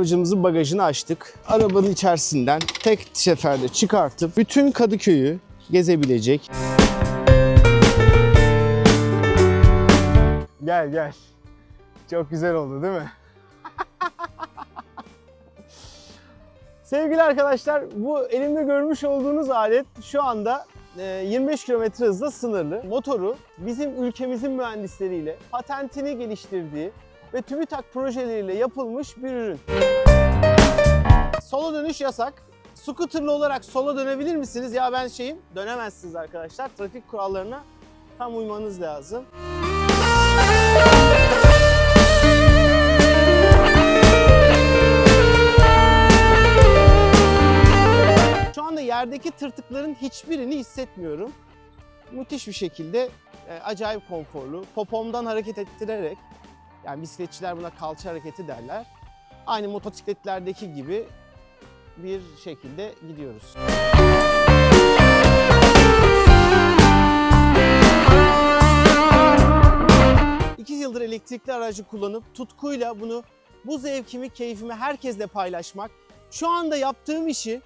aracımızın bagajını açtık. Arabanın içerisinden tek seferde çıkartıp bütün Kadıköy'ü gezebilecek. Gel gel. Çok güzel oldu değil mi? Sevgili arkadaşlar bu elimde görmüş olduğunuz alet şu anda e, 25 km hızla sınırlı. Motoru bizim ülkemizin mühendisleriyle patentini geliştirdiği ve TÜBİTAK projeleriyle yapılmış bir ürün. Sola dönüş yasak. Scooter'lı olarak sola dönebilir misiniz? Ya ben şeyim, dönemezsiniz arkadaşlar. Trafik kurallarına tam uymanız lazım. Şu anda yerdeki tırtıkların hiçbirini hissetmiyorum. Müthiş bir şekilde e, acayip konforlu. Popomdan hareket ettirerek, yani bisikletçiler buna kalça hareketi derler. Aynı motosikletlerdeki gibi bir şekilde gidiyoruz. İki yıldır elektrikli aracı kullanıp tutkuyla bunu bu zevkimi, keyfimi herkesle paylaşmak. Şu anda yaptığım işi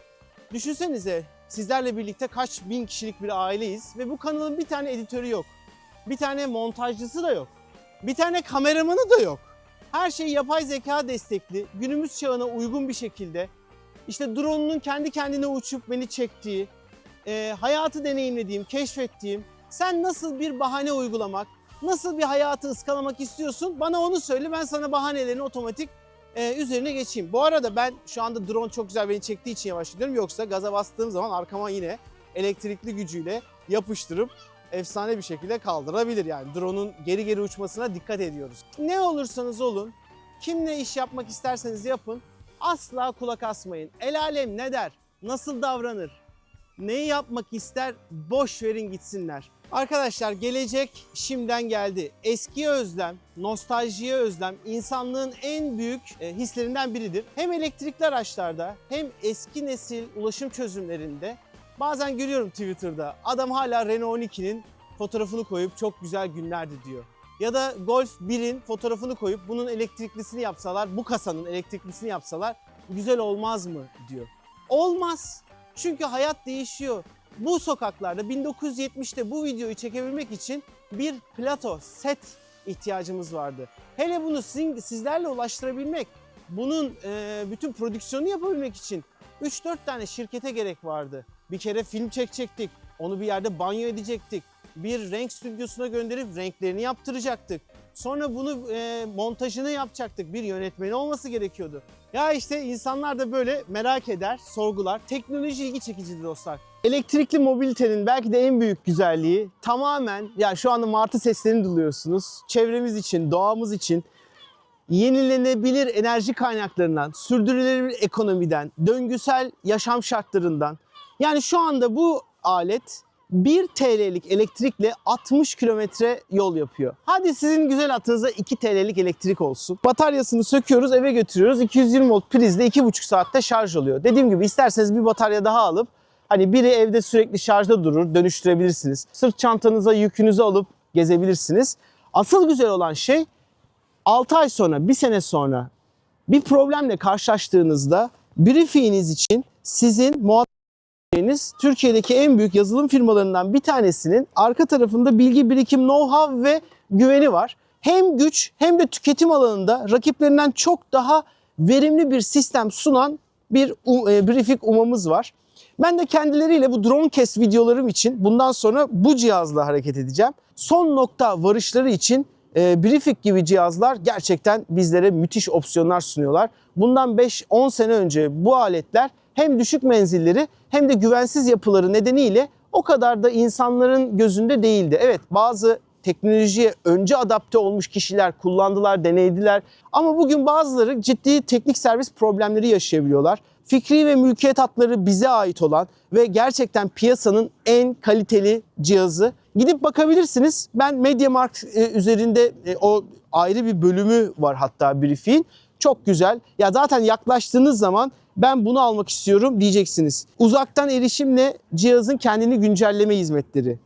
düşünsenize sizlerle birlikte kaç bin kişilik bir aileyiz ve bu kanalın bir tane editörü yok. Bir tane montajcısı da yok. Bir tane kameramanı da yok. Her şey yapay zeka destekli, günümüz çağına uygun bir şekilde işte drone'un kendi kendine uçup beni çektiği, e, hayatı deneyimlediğim, keşfettiğim, sen nasıl bir bahane uygulamak, nasıl bir hayatı ıskalamak istiyorsun bana onu söyle ben sana bahanelerini otomatik e, üzerine geçeyim. Bu arada ben şu anda drone çok güzel beni çektiği için yavaş gidiyorum yoksa gaza bastığım zaman arkama yine elektrikli gücüyle yapıştırıp efsane bir şekilde kaldırabilir yani. Drone'un geri geri uçmasına dikkat ediyoruz. Ne olursanız olun, kimle iş yapmak isterseniz yapın, asla kulak asmayın. El alem ne der, nasıl davranır, neyi yapmak ister boş verin gitsinler. Arkadaşlar gelecek şimdiden geldi. Eskiye özlem, nostaljiye özlem insanlığın en büyük e, hislerinden biridir. Hem elektrikli araçlarda hem eski nesil ulaşım çözümlerinde bazen görüyorum Twitter'da adam hala Renault 12'nin fotoğrafını koyup çok güzel günlerdi diyor. Ya da Golf 1'in fotoğrafını koyup bunun elektriklisini yapsalar, bu kasanın elektriklisini yapsalar güzel olmaz mı diyor. Olmaz. Çünkü hayat değişiyor. Bu sokaklarda 1970'te bu videoyu çekebilmek için bir plato, set ihtiyacımız vardı. Hele bunu sizin, sizlerle ulaştırabilmek, bunun e, bütün prodüksiyonu yapabilmek için 3-4 tane şirkete gerek vardı. Bir kere film çekecektik, onu bir yerde banyo edecektik. Bir renk stüdyosuna gönderip renklerini yaptıracaktık. Sonra bunu e, montajını yapacaktık. Bir yönetmeni olması gerekiyordu. Ya işte insanlar da böyle merak eder, sorgular. Teknoloji ilgi çekicidir dostlar. Elektrikli mobilitenin belki de en büyük güzelliği tamamen ya şu anda martı seslerini duyuyorsunuz. Çevremiz için, doğamız için yenilenebilir enerji kaynaklarından, sürdürülebilir ekonomiden, döngüsel yaşam şartlarından. Yani şu anda bu alet 1 TL'lik elektrikle 60 kilometre yol yapıyor. Hadi sizin güzel atınıza 2 TL'lik elektrik olsun. Bataryasını söküyoruz eve götürüyoruz. 220 volt prizle 2,5 saatte şarj oluyor. Dediğim gibi isterseniz bir batarya daha alıp hani biri evde sürekli şarjda durur dönüştürebilirsiniz. Sırt çantanıza yükünüzü alıp gezebilirsiniz. Asıl güzel olan şey 6 ay sonra, 1 sene sonra bir problemle karşılaştığınızda briefinginiz için sizin muhatap edeceğiniz Türkiye'deki en büyük yazılım firmalarından bir tanesinin arka tarafında bilgi birikim, know-how ve güveni var. Hem güç hem de tüketim alanında rakiplerinden çok daha verimli bir sistem sunan bir e, briefing umamız var. Ben de kendileriyle bu drone cast videolarım için bundan sonra bu cihazla hareket edeceğim. Son nokta varışları için e, Briefing gibi cihazlar gerçekten bizlere müthiş opsiyonlar sunuyorlar. Bundan 5-10 sene önce bu aletler hem düşük menzilleri hem de güvensiz yapıları nedeniyle o kadar da insanların gözünde değildi. Evet bazı teknolojiye önce adapte olmuş kişiler kullandılar, deneydiler. Ama bugün bazıları ciddi teknik servis problemleri yaşayabiliyorlar. Fikri ve mülkiyet hakları bize ait olan ve gerçekten piyasanın en kaliteli cihazı. Gidip bakabilirsiniz. Ben MediaMarkt e, üzerinde e, o ayrı bir bölümü var hatta briefin. Çok güzel. Ya zaten yaklaştığınız zaman ben bunu almak istiyorum diyeceksiniz. Uzaktan erişimle cihazın kendini güncelleme hizmetleri.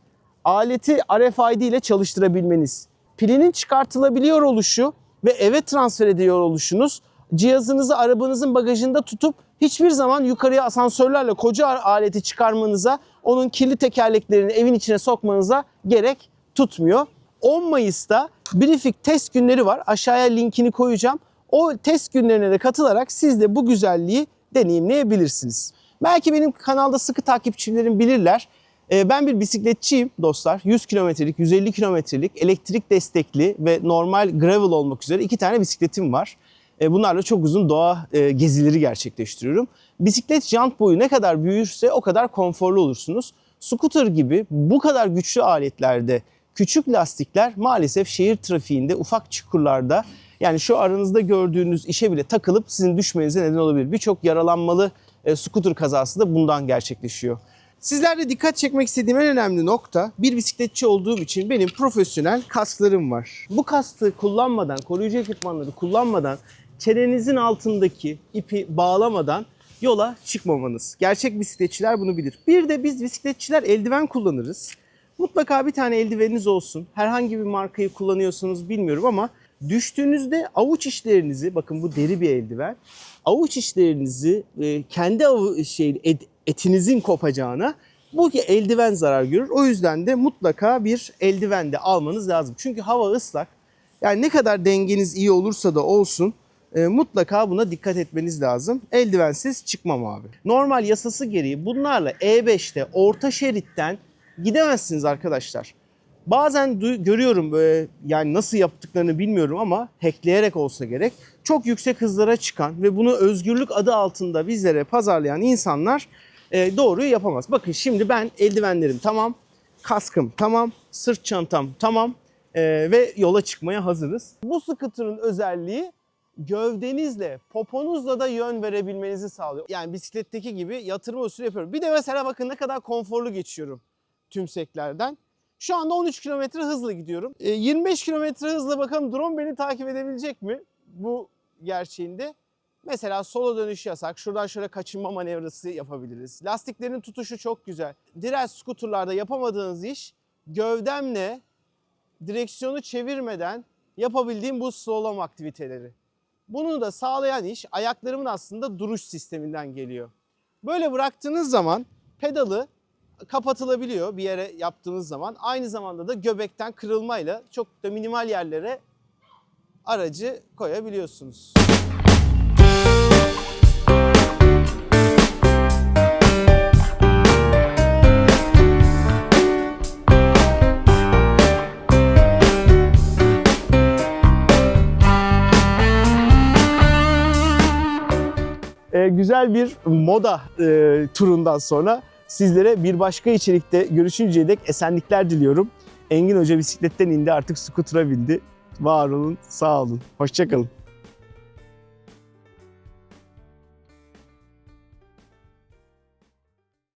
Aleti RFID ile çalıştırabilmeniz. Pilinin çıkartılabiliyor oluşu ve eve transfer ediyor oluşunuz cihazınızı arabanızın bagajında tutup hiçbir zaman yukarıya asansörlerle koca aleti çıkarmanıza, onun kirli tekerleklerini evin içine sokmanıza gerek tutmuyor. 10 Mayıs'ta Briefing test günleri var. Aşağıya linkini koyacağım. O test günlerine de katılarak siz de bu güzelliği deneyimleyebilirsiniz. Belki benim kanalda sıkı takipçilerim bilirler. Ee, Ben bir bisikletçiyim dostlar. 100 kilometrelik, 150 kilometrelik elektrik destekli ve normal gravel olmak üzere iki tane bisikletim var. Ee, Bunlarla çok uzun doğa e, gezileri gerçekleştiriyorum. Bisiklet jant boyu ne kadar büyürse o kadar konforlu olursunuz. Scooter gibi bu kadar güçlü aletlerde küçük lastikler maalesef şehir trafiğinde ufak çukurlarda yani şu aranızda gördüğünüz işe bile takılıp sizin düşmenize neden olabilir. Birçok yaralanmalı e, scooter kazası da bundan gerçekleşiyor. Sizlerle dikkat çekmek istediğim en önemli nokta bir bisikletçi olduğum için benim profesyonel kasklarım var. Bu kaskı kullanmadan, koruyucu ekipmanları kullanmadan, çenenizin altındaki ipi bağlamadan yola çıkmamanız. Gerçek bisikletçiler bunu bilir. Bir de biz bisikletçiler eldiven kullanırız. Mutlaka bir tane eldiveniniz olsun. Herhangi bir markayı kullanıyorsanız bilmiyorum ama düştüğünüzde avuç içlerinizi, bakın bu deri bir eldiven, avuç içlerinizi e, kendi avu, şey, et- etinizin kopacağına bu eldiven zarar görür. O yüzden de mutlaka bir eldiven de almanız lazım. Çünkü hava ıslak. Yani ne kadar dengeniz iyi olursa da olsun e, mutlaka buna dikkat etmeniz lazım. Eldivensiz çıkmam abi. Normal yasası gereği bunlarla E5'te orta şeritten gidemezsiniz arkadaşlar. Bazen görüyorum böyle yani nasıl yaptıklarını bilmiyorum ama hackleyerek olsa gerek. Çok yüksek hızlara çıkan ve bunu özgürlük adı altında bizlere pazarlayan insanlar e, doğruyu yapamaz. Bakın şimdi ben eldivenlerim tamam, kaskım tamam, sırt çantam tamam e, ve yola çıkmaya hazırız. Bu scooter'ın özelliği gövdenizle, poponuzla da yön verebilmenizi sağlıyor. Yani bisikletteki gibi yatırma usulü yapıyorum. Bir de mesela bakın ne kadar konforlu geçiyorum tümseklerden. Şu anda 13 kilometre hızla gidiyorum. E, 25 kilometre hızla bakalım drone beni takip edebilecek mi? Bu gerçeğinde. Mesela solo dönüş yasak. Şuradan şöyle kaçınma manevrası yapabiliriz. Lastiklerin tutuşu çok güzel. Diğer skuterlarda yapamadığınız iş gövdemle direksiyonu çevirmeden yapabildiğim bu slalom aktiviteleri. Bunu da sağlayan iş ayaklarımın aslında duruş sisteminden geliyor. Böyle bıraktığınız zaman pedalı kapatılabiliyor bir yere yaptığınız zaman. Aynı zamanda da göbekten kırılmayla çok da minimal yerlere aracı koyabiliyorsunuz. Ee, güzel bir moda e, turundan sonra sizlere bir başka içerikte görüşünceye dek esenlikler diliyorum. Engin Hoca bisikletten indi artık skutura bindi. Var olun, sağ olun. Hoşçakalın.